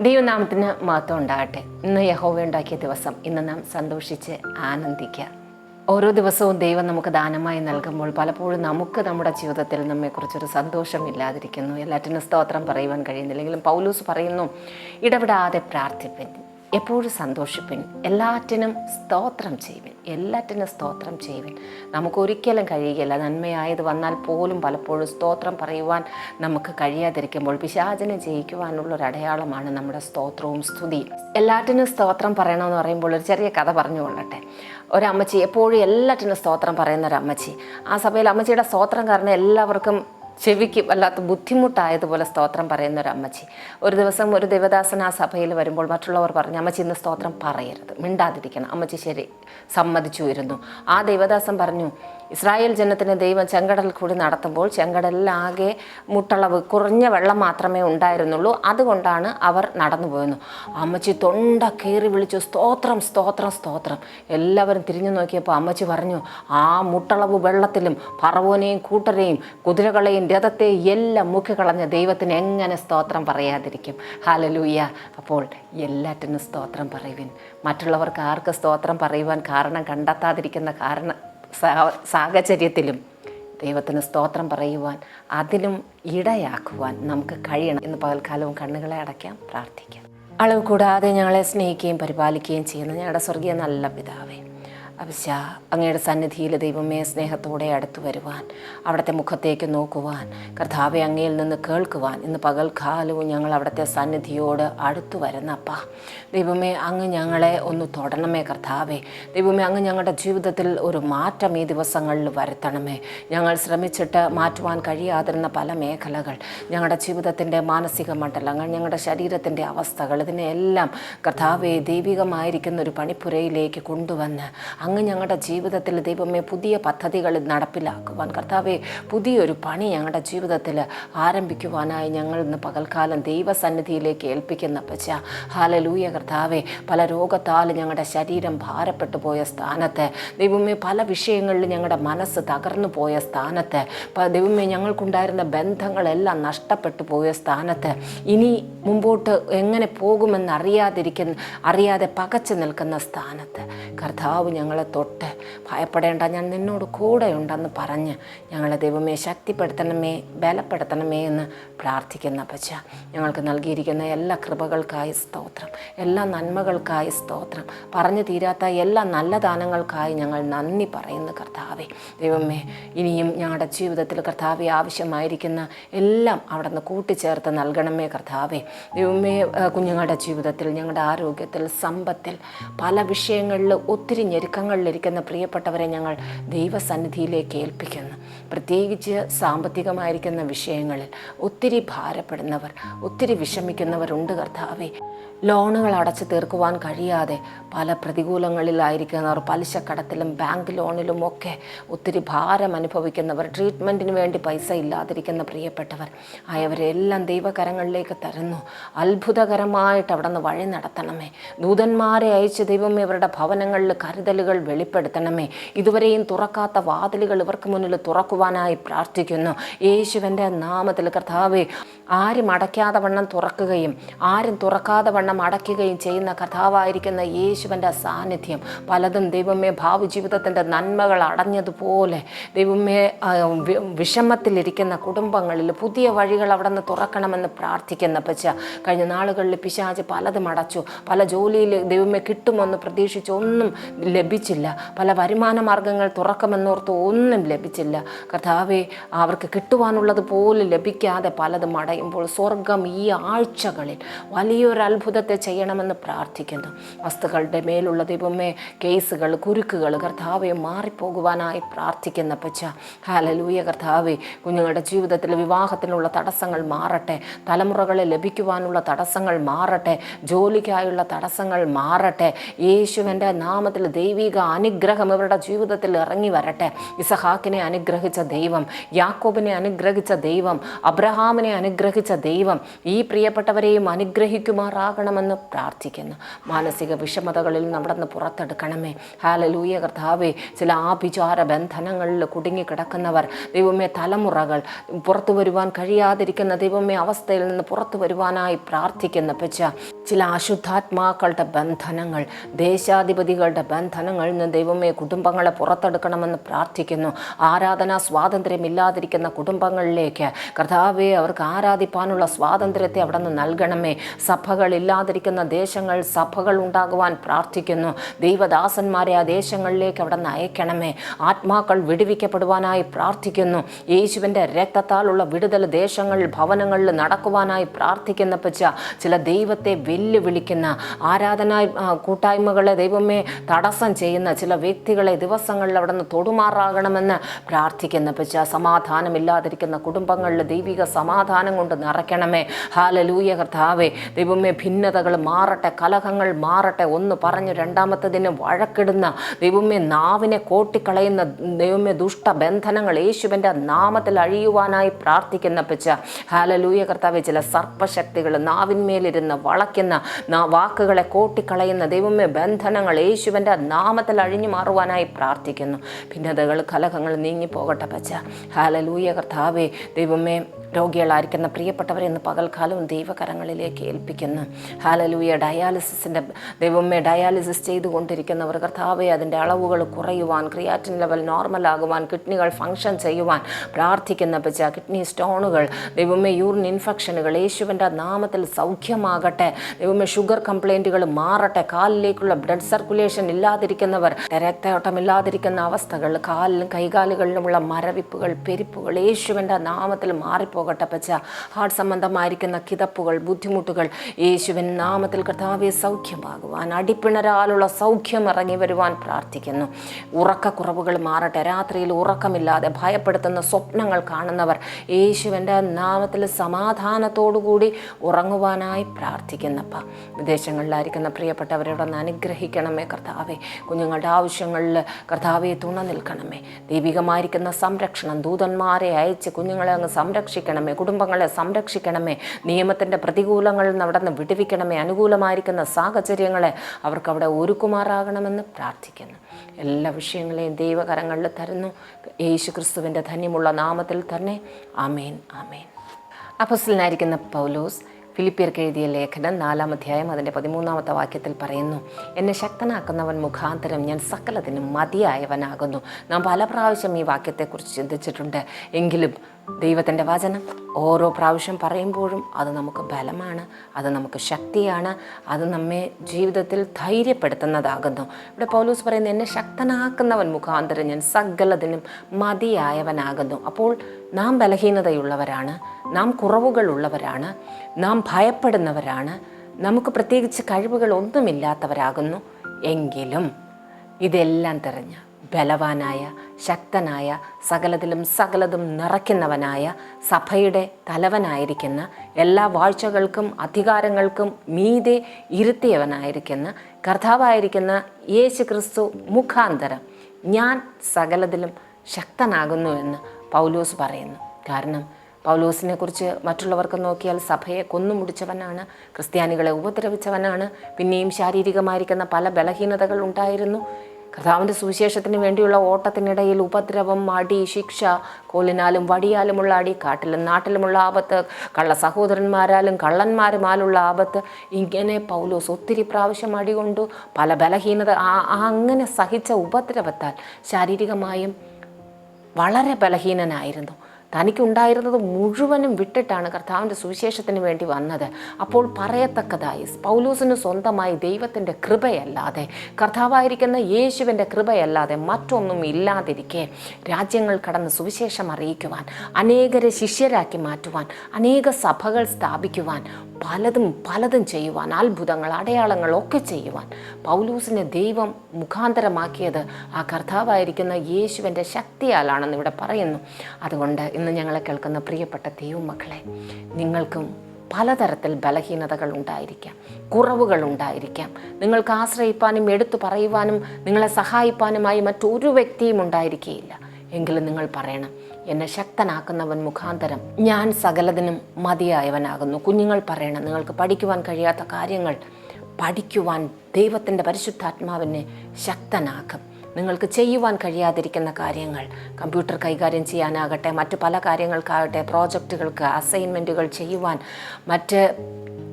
ദൈവനാമത്തിന് മഹത്വം ഉണ്ടാകട്ടെ. ഇന്ന് യഹോവ ഉണ്ടാക്കിയ ദിവസം ഇന്ന് നാം സന്തോഷിച്ച് ആനന്ദിക്കുക. ഓരോ ദിവസവും ദൈവം നമുക്ക് ദാനമായി നൽകുമ്പോൾ പലപ്പോഴും നമുക്ക് നമ്മുടെ ജീവിതത്തിൽ നമ്മെക്കുറിച്ചൊരു സന്തോഷമില്ലാതിരിക്കുന്നു എല്ലാറ്റിനും സ്തോത്രം പറയുവാൻ കഴിയുന്നില്ലെങ്കിലും പൗലൂസ് പറയുന്നു ഇടപെടാതെ പ്രാർത്ഥിപ്പിൻ. എപ്പോഴും സന്തോഷിപ്പിൻ. എല്ലാറ്റിനും സ്തോത്രം ചെയ്യുവിൻ. എല്ലാറ്റിനും സ്തോത്രം ചെയ്യുവിൻ. നമുക്കൊരിക്കലും കഴിയുകയില്ല. നന്മയായത് വന്നാൽ പോലും പലപ്പോഴും സ്തോത്രം പറയുവാൻ നമുക്ക് കഴിയാതിരിക്കുമ്പോൾ പിശാചിനെ ജയിക്കുവാനുള്ള ഒരു അടയാളമാണ് നമ്മുടെ സ്തോത്രവും സ്തുതിയും. എല്ലാറ്റിനും സ്തോത്രം പറയണമെന്ന് പറയുമ്പോൾ ഒരു ചെറിയ കഥ പറഞ്ഞു കൊള്ളട്ടെ. ഒരമ്മച്ചി എപ്പോഴും എല്ലാറ്റിനും സ്തോത്രം പറയുന്ന ഒരു അമ്മച്ചി ആ സഭയിൽ അമ്മച്ചിയുടെ സ്തോത്രം കാരണം എല്ലാവർക്കും ചെവിക്ക് വല്ലാത്ത ബുദ്ധിമുട്ടായതുപോലെ സ്തോത്രം പറയുന്ന ഒരു അമ്മച്ചി. ഒരു ദിവസം ഒരു ദേവദാസൻ ആ സഭയിൽ വരുമ്പോൾ മറ്റുള്ളവർ പറഞ്ഞു അമ്മച്ചി ഇന്ന് സ്തോത്രം പറയരുത്. മിണ്ടാതിരിക്കണം. അമ്മച്ചി ശരി സമ്മതിച്ചു വരുന്നു ആ ദേവദാസൻ പറഞ്ഞു ഇസ്രായേൽ ജനത്തിന് ദൈവം ചെങ്കടൽ കൂടി നടത്തുമ്പോൾ ചെങ്കടലിലാകെ മുട്ടളവ് കുറഞ്ഞ വെള്ളം മാത്രമേ ഉണ്ടായിരുന്നുള്ളൂ. അതുകൊണ്ടാണ് അവർ നടന്നു പോയെന്നു. അമ്മച്ചി തൊണ്ട കയറി വിളിച്ചു സ്തോത്രം സ്തോത്രം സ്തോത്രം. എല്ലാവരും തിരിഞ്ഞു നോക്കിയപ്പോൾ അമ്മച്ചി പറഞ്ഞു ആ മുട്ടളവ് വെള്ളത്തിലും പറവോനെയും കൂട്ടരെയും കുതിരകളെയും രഥത്തെയും എല്ലാം മുക്കിക്കളഞ്ഞ ദൈവത്തിന് എങ്ങനെ സ്തോത്രം പറയാതിരിക്കും. ഹാലലൂയ അപ്പോൾ എല്ലാറ്റിനും സ്തോത്രം പറയുവിൻ. മറ്റുള്ളവർക്ക് ആർക്ക് സ്തോത്രം പറയുവാൻ കാരണം കണ്ടെത്താതിരിക്കുന്ന കാരണം സാഹചര്യത്തിലും ദൈവത്തിന് സ്തോത്രം പറയുവാൻ അതിലും ഇടയാക്കുവാൻ നമുക്ക് കഴിയണം ഇന്ന് പകൽക്കാലവും കണ്ണുകളെ അടയ്ക്കാം പ്രാർത്ഥിക്കാം. അളവ് കൂടാതെ ഞങ്ങളെ സ്നേഹിക്കുകയും പരിപാലിക്കുകയും ചെയ്യുന്ന ഞങ്ങളുടെ സ്വർഗീയ നല്ല പിതാവേ അവശ്യ അങ്ങയുടെ സന്നിധിയിൽ ദൈവമേ സ്നേഹത്തോടെ അടുത്തു വരുവാൻ അവിടുത്തെ മുഖത്തേക്ക് നോക്കുവാൻ കർത്താവെ അങ്ങയിൽ നിന്ന് കേൾക്കുവാൻ ഇന്ന് പകൽക്കാലവും ഞങ്ങൾ അവിടുത്തെ സന്നിധിയോട് അടുത്തു വരുന്നപ്പ. ദൈവമേ അങ്ങ് ഞങ്ങളെ ഒന്ന് തൊടണമേ കർത്താവെ. ദൈവമേ അങ്ങ് ഞങ്ങളുടെ ജീവിതത്തിൽ ഒരു മാറ്റം ഈ ദിവസങ്ങളിൽ വരുത്തണമേ. ഞങ്ങൾ ശ്രമിച്ചിട്ട് മാറ്റുവാൻ കഴിയാതിരുന്ന പല മേഖലകൾ ഞങ്ങളുടെ ജീവിതത്തിന്റെ മാനസിക മണ്ഡലങ്ങൾ ഞങ്ങളുടെ ശരീരത്തിന്റെ അവസ്ഥകൾ ഇതിനെല്ലാം കർത്താവെ ദൈവികമായിരിക്കുന്ന ഒരു പണിപ്പുരയിലേക്ക് കൊണ്ടുവന്ന് അങ്ങ് ഞങ്ങളുടെ ജീവിതത്തിൽ ദൈവമേ പുതിയ പദ്ധതികൾ നടപ്പിലാക്കുവാൻ കർത്താവെ പുതിയൊരു പണി ഞങ്ങളുടെ ജീവിതത്തിൽ ആരംഭിക്കുവാനായി ഞങ്ങൾ ഇന്ന് പകൽക്കാലം ദൈവസന്നിധിയിലേക്ക് ഏൽപ്പിക്കുന്ന പച്ച ഹാലലൂയ കർത്താവെ പല രോഗത്താൽ ഞങ്ങളുടെ ശരീരം ഭാരപ്പെട്ടു പോയ സ്ഥാനത്ത് ദൈവമേ പല വിഷയങ്ങളിൽ ഞങ്ങളുടെ മനസ്സ് തകർന്നു പോയ സ്ഥാനത്ത് ദൈവമേ ഞങ്ങൾക്കുണ്ടായിരുന്ന ബന്ധങ്ങളെല്ലാം നഷ്ടപ്പെട്ടു പോയ സ്ഥാനത്ത് ഇനി മുമ്പോട്ട് എങ്ങനെ പോകുമെന്ന് അറിയാതിരിക്കുന്ന അറിയാതെ പകച്ചു നിൽക്കുന്ന സ്ഥാനത്ത് കർത്താവ് ഞങ്ങളെ തൊട്ട് ഭയപ്പെടേണ്ട. ഞാൻ നിന്നോട് കൂടെയുണ്ടെന്ന് പറഞ്ഞ് ഞങ്ങളെ ദൈവമേ ശക്തിപ്പെടുത്തണമേ ബലപ്പെടുത്തണമേ എന്ന് പ്രാർത്ഥിക്കുന്ന പച്ച ഞങ്ങൾക്ക് നൽകിയിരിക്കുന്ന എല്ലാ കൃപകൾക്കായി സ്തോത്രം എല്ലാ നന്മകൾക്കായി സ്തോത്രം. പറഞ്ഞു തീരാത്ത എല്ലാ നല്ല ദാനങ്ങൾക്കായി ഞങ്ങൾ നന്ദി പറയുന്നു കർത്താവെ. ദൈവമേ ഇനിയും ഞങ്ങളുടെ ജീവിതത്തിൽ കർത്താവെ ആവശ്യമായിരിക്കുന്ന എല്ലാം അവിടെ നിന്ന് കൂട്ടിച്ചേർത്ത് നൽകണമേ കർത്താവെ. ദൈവമേ കുഞ്ഞുങ്ങളുടെ ജീവിതത്തിൽ ഞങ്ങളുടെ ആരോഗ്യത്തിൽ സമ്പത്തിൽ പല വിഷയങ്ങളിൽ ഒത്തിരി ഞെരുക്കങ്ങളിലിരിക്കുന്ന പ്രിയപ്പെട്ടവരെ ഞങ്ങൾ ദൈവസന്നിധിയിലേക്ക് ഏൽപ്പിക്കുന്നു. പ്രത്യേകിച്ച് സാമ്പത്തികമായിരിക്കുന്ന വിഷയങ്ങളിൽ ഒത്തിരി ഭാരപ്പെടുന്നവർ ഒത്തിരി വിഷമിക്കുന്നവരുണ്ട് കർത്താവെ. ലോണുകൾ അടച്ചു തീർക്കുവാൻ കഴിയാതെ പല പ്രതികൂലങ്ങളിലായിരിക്കുന്നവർ പലിശക്കടത്തിലും ബാങ്ക് ലോണിലും ഒക്കെ ഒത്തിരി ഭാരം അനുഭവിക്കുന്നവർ ട്രീറ്റ്മെന്റിന് വേണ്ടി പൈസ ഇല്ലാതിരിക്കുന്ന പ്രിയപ്പെട്ടവർ ആയവരെല്ലാം ദൈവകരങ്ങളിലേക്ക് തരുന്നു. അത്ഭുതകരമായിട്ട് അവിടെ നിന്ന് വഴി നടത്തണമേ. ദൂതന്മാരെ അയച്ച് ദൈവം ഇവരുടെ ഭവനങ്ങളിൽ കരുതലുകൾ വെളിപ്പെടുത്തണമേ. ഇതുവരെയും തുറക്കാത്ത വാതിലുകൾ ഇവർക്ക് മുന്നിൽ തുറക്കുവാനായി പ്രാർത്ഥിക്കുന്നു. യേശുവിന്റെ നാമത്തിൽ കർത്താവെ ആരും അടയ്ക്കാതെ വണ്ണം തുറക്കുകയും ആരും തുറക്കാതെ വണ്ണം അടയ്ക്കുകയും ചെയ്യുന്ന കർത്താവായിരിക്കുന്ന യേശുവിന്റെ സാന്നിധ്യം പലതും ദൈവമേ ഭാവി ജീവിതത്തിന്റെ നന്മകൾ അടഞ്ഞതുപോലെ ദൈവമേ വിഷമത്തിലിരിക്കുന്ന കുടുംബങ്ങളിൽ പുതിയ വഴികൾ അവിടെ നിന്ന് തുറക്കണമെന്ന് പ്രാർത്ഥിക്കുന്ന പച്ച കഴിഞ്ഞ നാളുകളിൽ പിശാജ് പലതും അടച്ചു. പല ജോലിയിൽ ദൈവമേ കിട്ടുമെന്ന് പ്രതീക്ഷിച്ച് ഒന്നും ലഭിച്ചില്ല. പല വരുമാന മാർഗങ്ങൾ തുറക്കുമെന്നോർത്ത് ഒന്നും ലഭിച്ചില്ല. കർത്താവെ അവർക്ക് കിട്ടുവാനുള്ളത് പോലും ലഭിക്കാതെ പലതും അടയുമ്പോൾ സ്വർഗം ഈ ആഴ്ചകളിൽ വലിയൊരു അത്ഭുതത്തെ ചെയ്യണമെന്ന് പ്രാർത്ഥിക്കുന്നു. വസ്തുക്കളുടെ മേലുള്ള ദൈവമേ കേസുകൾ കുരുക്കുകൾ കർത്താവെ മാറിപ്പോകുവാനായി പ്രാർത്ഥിക്കുന്ന പച്ച ഹാലലൂയ കർത്താവെ കുഞ്ഞുങ്ങളുടെ ജീവിതത്തിൽ വിവാഹത്തിനുള്ള തടസ്സങ്ങൾ മാറട്ടെ. തലമുറകളെ ലഭിക്കുവാനുള്ള തടസ്സങ്ങൾ മാറട്ടെ. ജോലിക്കായുള്ള തടസ്സങ്ങൾ മാറട്ടെ. യേശുവിന്റെ നാമത്തിൽ ദൈവിക അനുഗ്രഹം ഇവരുടെ ജീവിതത്തിൽ ഇറങ്ങി വരട്ടെ. ഇസഹാക്കിനെ അനുഗ്രഹിച്ച അനുഗ്രഹിച്ച ദൈവം യാക്കോബിനെ അനുഗ്രഹിച്ച ദൈവം അബ്രഹാമിനെ അനുഗ്രഹിച്ച ദൈവം ഈ പ്രിയപ്പെട്ടവരെയും അനുഗ്രഹിക്കുമാറാകണമെന്ന് പ്രാർത്ഥിക്കുന്നു. മാനസിക വിഷമതകളിൽ നമ്മുടെ നിന്ന് പുറത്തെടുക്കണമേ. ഹാലലൂയ കർത്താവേ. ചില ആഭിചാര ബന്ധനങ്ങളിൽ കുടുങ്ങിക്കിടക്കുന്നവർ ദൈവമേ തലമുറകൾ പുറത്തു വരുവാൻ കഴിയാതിരിക്കുന്ന ദൈവമേ അവസ്ഥയിൽ നിന്ന് പുറത്തു വരുവാനായി പ്രാർത്ഥിക്കുന്ന പച്ച ചില അശുദ്ധാത്മാക്കളുടെ ബന്ധനങ്ങൾ ദേശാധിപതികളുടെ ബന്ധനങ്ങളിൽ നിന്ന് ദൈവമേ കുടുംബങ്ങളെ പുറത്തെടുക്കണമെന്ന് പ്രാർത്ഥിക്കുന്നു. ആരാധനാ സ്വാതന്ത്ര്യമില്ലാതിരിക്കുന്ന കുടുംബങ്ങളിലേക്ക് കർത്താവെ അവർക്ക് ആരാധിപ്പാനുള്ള സ്വാതന്ത്ര്യത്തെ അവിടെ നിന്ന് നൽകണമേ. സഭകളില്ലാതിരിക്കുന്ന ദേശങ്ങൾ സഭകൾ ഉണ്ടാകുവാൻ പ്രാർത്ഥിക്കുന്നു. ദൈവദാസന്മാരെ ആ ദേശങ്ങളിലേക്ക് അവിടെ നിന്ന് അയക്കണമേ. ആത്മാക്കൾ വിടുവിക്കപ്പെടുവാനായി പ്രാർത്ഥിക്കുന്നു. യേശുവിന്റെ രക്തത്താലുള്ള വിടുതൽ ദേശങ്ങളിൽ ഭവനങ്ങളിൽ നടക്കുവാനായി പ്രാർത്ഥിക്കുന്ന പച്ച ചില ദൈവത്തെ വെല്ലുവിളിക്കുന്ന ആരാധന കൂട്ടായ്മകളെ ദൈവമേ തടസ്സം ചെയ്യുന്ന ചില വ്യക്തികളെ ദിവസങ്ങളിൽ അവിടെ നിന്ന് തൊടുമാറാകണമെന്ന് പ്രാർത്ഥിക്കുന്ന. പച്ച സമാധാനമില്ലാതിരിക്കുന്ന കുടുംബങ്ങളിൽ ദൈവിക സമാധാനം കൊണ്ട് നിറയ്ക്കണമേ. ഹാലലൂയ കർത്താവേ ദൈവമേ ഭിന്നതകൾ മാറട്ടെ കലഹങ്ങൾ മാറട്ടെ ഒന്ന് പറഞ്ഞു രണ്ടാമത്തതിന് വഴക്കിടുന്ന ദൈവമേ നാവിനെ കോട്ടിക്കളയുന്ന ദൈവമേ ദുഷ്ടബന്ധനങ്ങൾ യേശുവിന്റെ നാമത്തിൽ അഴിയുവാനായി പ്രാർത്ഥിക്കുന്ന പച്ച ഹാലലൂയ കർത്താവെ ചില സർപ്പശക്തികൾ നാവിന്മേലിരുന്ന് വളയ്ക്കുന്ന വാക്കുകളെ കോട്ടിക്കളയുന്ന ദൈവമേ ബന്ധനങ്ങൾ യേശുവിന്റെ നാമത്തിൽ അഴിഞ്ഞു മാറുവാനായി പ്രാർത്ഥിക്കുന്നു. ഭിന്നതകൾ കലഹങ്ങൾ നീങ്ങിപ്പോകട്ടെ. പച്ച ഹാലലൂയ കർത്താവെ ദൈവമേ രോഗികളായിരിക്കുന്ന പ്രിയപ്പെട്ടവരെ ഇന്ന് പകൽക്കാലവും ദൈവകരങ്ങളിലേക്ക് ഏൽപ്പിക്കുന്നു ഹാലലൂയ ഡയാലിസിസിന്റെ ദൈവമേ ഡയാലിസിസ് ചെയ്തുകൊണ്ടിരിക്കുന്നവർ കർത്താവെ അതിന്റെ അളവുകൾ കുറയുവാൻ ക്രിയാറ്റിൻ ലെവൽ നോർമലാകുവാൻ കിഡ്നികൾ ഫങ്ഷൻ ചെയ്യുവാൻ പ്രാർത്ഥിക്കുന്ന പച്ച കിഡ്നി സ്റ്റോണുകൾ ദൈവമേ യൂറിൻ ഇൻഫെക്ഷനുകൾ യേശുവിന്റെ നാമത്തിൽ സൗഖ്യമാകട്ടെ ദൈവമേ ഷുഗർ കംപ്ലൈന്റുകൾ മാറട്ടെ കാലിലേക്കുള്ള ബ്ലഡ് സർക്കുലേഷൻ ഇല്ലാതിരിക്കുന്നവർ രക്തയോട്ടമില്ലാതിരിക്കുന്ന അവസ്ഥകൾ കാലിലും കൈകാലുകളിലുമുള്ള മരവിപ്പുകൾ പെരിപ്പുകൾ യേശുവിന്റെ നാമത്തിൽ മാറിപ്പോകട്ടെ. പച്ച ഹാർട്ട് സംബന്ധമായിരിക്കുന്ന കിതപ്പുകൾ ബുദ്ധിമുട്ടുകൾ യേശുവിൻ നാമത്തിൽ കർത്താവെ സൗഖ്യമാകുവാൻ അടിപ്പിണരാലുള്ള സൗഖ്യം ഇറങ്ങി വരുവാൻ പ്രാർത്ഥിക്കുന്നു. ഉറക്കക്കുറവുകൾ മാറട്ടെ. രാത്രിയിൽ ഉറക്കമില്ലാതെ ഭയപ്പെടുത്തുന്ന സ്വപ്നങ്ങൾ കാണുന്നവർ യേശുവിന്റെ നാമത്തിൽ സമാധാനത്തോടുകൂടി ഉറങ്ങുവാനായി പ്രാർത്ഥിക്കുന്നപ്പ. വിദേശങ്ങളിലായിരിക്കുന്ന പ്രിയപ്പെട്ടവരോടൊന്ന് അനുഗ്രഹിക്കണമേ കർത്താവെ. കുഞ്ഞുങ്ങളുടെ ആവശ്യങ്ങളിൽ കർത്താവെ തുണ നിൽക്കണമേ. ദൈവികമായിരിക്കുന്ന സംരക്ഷണം ദൂതന്മാരെ അയച്ച് കുഞ്ഞുങ്ങളെ അങ്ങ് സംരക്ഷിക്കണമേ കുടുംബങ്ങളെ സംരക്ഷിക്കണമേ നിയമത്തിന്റെ പ്രതികൂലങ്ങളിൽ നടന്ന് വിടുവിക്കണമേ അനുകൂലമായിരിക്കുന്ന സാഹചര്യങ്ങളെ അവർക്കവിടെ ഒരുക്കുമാറാകണമെന്ന് പ്രാർത്ഥിക്കുന്നു. എല്ലാ വിഷയങ്ങളെയും ദൈവകരങ്ങളിൽ തരുന്നു. യേശു ക്രിസ്തുവിന്റെ ധന്യമുള്ള നാമത്തിൽ തന്നെ ആമേൻ ആമേൻ. അപ്പസ്തലനായിരിക്കുന്ന പൗലോസ് ഫിലിപ്പിയർക്ക് എഴുതിയ ലേഖനം നാലാം അധ്യായം അതിന്റെ പതിമൂന്നാമത്തെ വാക്യത്തിൽ പറയുന്നു എന്നെ ശക്തനാക്കുന്നവൻ മുഖാന്തരം ഞാൻ സകലത്തിനും മതിയായവനാകുന്നു. നാം പല പ്രാവശ്യം ഈ വാക്യത്തെക്കുറിച്ച് ചിന്തിച്ചിട്ടുണ്ട്. എങ്കിലും ദൈവത്തിന്റെ വചനം ഓരോ പ്രാവശ്യം പറയുമ്പോഴും അത് നമുക്ക് ബലമാണ് അത് നമുക്ക് ശക്തിയാണ് അത് നമ്മെ ജീവിതത്തിൽ ധൈര്യപ്പെടുത്തുന്നതാകുന്നു. ഇവിടെ പൗലൂസ് പറയുന്നത് എന്നെ ശക്തനാക്കുന്നവൻ മുഖാന്തരം ഞാൻ സകലതിനും മതിയായവനാകുന്നു. അപ്പോൾ നാം ബലഹീനതയുള്ളവരാണ് നാം കുറവുകളുള്ളവരാണ് നാം ഭയപ്പെടുന്നവരാണ് നമുക്ക് പ്രത്യേകിച്ച് കഴിവുകൾ ഒന്നുമില്ലാത്തവരാകുന്നു എങ്കിലും ഇതെല്ലാം തെരഞ്ഞ ബലവാനായ ശക്തനായ സകലത്തിലും സകലതും നിറയ്ക്കുന്നവനായ സഭയുടെ തലവനായിരിക്കുന്ന എല്ലാ വാഴ്ചകൾക്കും അധികാരങ്ങൾക്കും മീതെ ഇരുത്തിയവനായിരിക്കുന്ന കർത്താവായിരിക്കുന്ന യേശു ക്രിസ്തു മുഖാന്തരം ഞാൻ സകലത്തിലും ശക്തനാകുന്നു എന്ന് പൗലോസ് പറയുന്നു. കാരണം പൗലോസിനെ കുറിച്ച് മറ്റുള്ളവർക്ക് നോക്കിയാൽ സഭയെ കൊന്നുമുടിച്ചവനാണ് ക്രിസ്ത്യാനികളെ ഉപദ്രവിച്ചവനാണ് പിന്നെയും ശാരീരികമായിരിക്കുന്ന പല ബലഹീനതകൾ ഉണ്ടായിരുന്നു. കർത്താവിന്റെ സുവിശേഷത്തിന് വേണ്ടിയുള്ള ഓട്ടത്തിനിടയിൽ ഉപദ്രവം അടി ശിക്ഷ കോലിനാലും വടിയാലുമുള്ള അടി കാട്ടിലും നാട്ടിലുമുള്ള ആപത്ത് കള്ള സഹോദരന്മാരാലും കള്ളന്മാരുമാലുള്ള ആപത്ത്. ഇങ്ങനെ പൗലോസ് ഒത്തിരി പ്രാവശ്യം അടികൊണ്ടു പല ബലഹീനത അങ്ങനെ സഹിച്ച ഉപദ്രവത്താൽ ശാരീരികമായും വളരെ ബലഹീനനായിരുന്നു. തനിക്കുണ്ടായിരുന്നത് മുഴുവനും വിട്ടിട്ടാണ് കർത്താവിന്റെ സുവിശേഷത്തിന് വേണ്ടി വന്നത്. അപ്പോൾ പറയത്തക്കതായി പൗലൂസിന് സ്വന്തമായി ദൈവത്തിന്റെ കൃപയല്ലാതെ കർത്താവായിരിക്കുന്ന യേശുവിന്റെ കൃപയല്ലാതെ മറ്റൊന്നും ഇല്ലാതിരിക്കെ രാജ്യങ്ങൾ കടന്ന് സുവിശേഷം അറിയിക്കുവാൻ അനേകരെ ശിഷ്യരാക്കി മാറ്റുവാൻ അനേക സഭകൾ സ്ഥാപിക്കുവാൻ പലതും പലതും ചെയ്യുവാൻ അത്ഭുതങ്ങൾ അടയാളങ്ങൾ ഒക്കെ ചെയ്യുവാൻ പൗലൂസിനെ ദൈവം മുഖാന്തരമാക്കിയത് ആ കർത്താവായിരിക്കുന്ന യേശുവിന്റെ ശക്തിയാലാണെന്ന് ഇവിടെ പറയുന്നു. അതുകൊണ്ട് ഇന്ന് ഞങ്ങളെ കേൾക്കുന്ന പ്രിയപ്പെട്ട ദൈവമക്കളെ നിങ്ങൾക്കും പലതരത്തിൽ ബലഹീനതകൾ ഉണ്ടായിരിക്കാം കുറവുകൾ ഉണ്ടായിരിക്കാം. നിങ്ങൾക്ക് ആശ്രയിപ്പാനും എടുത്തു പറയുവാനും നിങ്ങളെ സഹായിപ്പാനുമായി മറ്റൊരു വ്യക്തിയും ഉണ്ടായിരിക്കുകയില്ല എങ്കിലും നിങ്ങൾ പറയണം എന്നെ ശക്തനാക്കുന്നവൻ മുഖാന്തരം ഞാൻ സകലതിനും മതിയായവനാകുന്നു. കുഞ്ഞുങ്ങൾ പറയണം നിങ്ങൾക്ക് പഠിക്കുവാൻ കഴിയാത്ത കാര്യങ്ങൾ പഠിക്കുവാൻ ദൈവത്തിന്റെ പരിശുദ്ധാത്മാവിനെ ശക്തനാക്കും. നിങ്ങൾക്ക് ചെയ്യുവാൻ കഴിയാതിരിക്കുന്ന കാര്യങ്ങൾ. കമ്പ്യൂട്ടർ കൈകാര്യം ചെയ്യാനാകട്ടെ മറ്റ് പല കാര്യങ്ങൾക്കാകട്ടെ പ്രോജക്റ്റുകൾക്ക് അസൈൻമെന്റുകൾ ചെയ്യുവാൻ മറ്റ്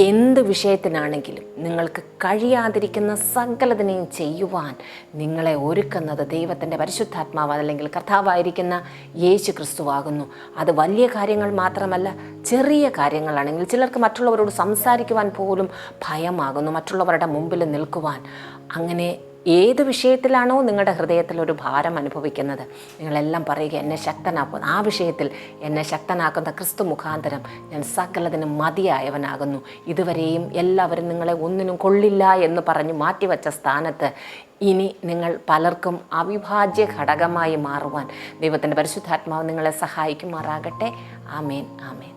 എന്ത് വിഷയത്തിനാണെങ്കിലും നിങ്ങൾക്ക് കഴിയാതിരിക്കുന്ന സകലതിനെയും ചെയ്യുവാൻ നിങ്ങളെ ഒരുക്കുന്നത് ദൈവത്തിന്റെ പരിശുദ്ധാത്മാവ് അല്ലെങ്കിൽ കർത്താവായിരിക്കുന്ന യേശു ക്രിസ്തുവാകുന്നു അത് വലിയ കാര്യങ്ങൾ മാത്രമല്ല ചെറിയ കാര്യങ്ങളാണെങ്കിൽ ചിലർക്ക് മറ്റുള്ളവരോട് സംസാരിക്കുവാൻ പോലും ഭയമാകുന്നു മറ്റുള്ളവരുടെ മുമ്പിൽ നിൽക്കുവാൻ. അങ്ങനെ ഏത് വിഷയത്തിലാണോ നിങ്ങളുടെ ഹൃദയത്തിൽ ഒരു ഭാരം അനുഭവിക്കുന്നത്. നിങ്ങളെല്ലാം പറയുക എന്നെ ശക്തനാക്കുന്നു. ആ വിഷയത്തിൽ എന്നെ ശക്തനാക്കുന്ന ക്രിസ്തു മുഖാന്തരം ഞാൻ സകലതിനും മതിയായവനാകുന്നു. ഇതുവരെയും എല്ലാവരും നിങ്ങളെ ഒന്നിനും കൊള്ളില്ല എന്ന് പറഞ്ഞ് മാറ്റിവെച്ച സ്ഥാനത്ത് ഇനി നിങ്ങൾ പലർക്കും അവിഭാജ്യ ഘടകമായി മാറുവാൻ ദൈവത്തിന്റെ പരിശുദ്ധാത്മാവ് നിങ്ങളെ സഹായിക്കുമാറാകട്ടെ. ആമേൻ ആമേൻ.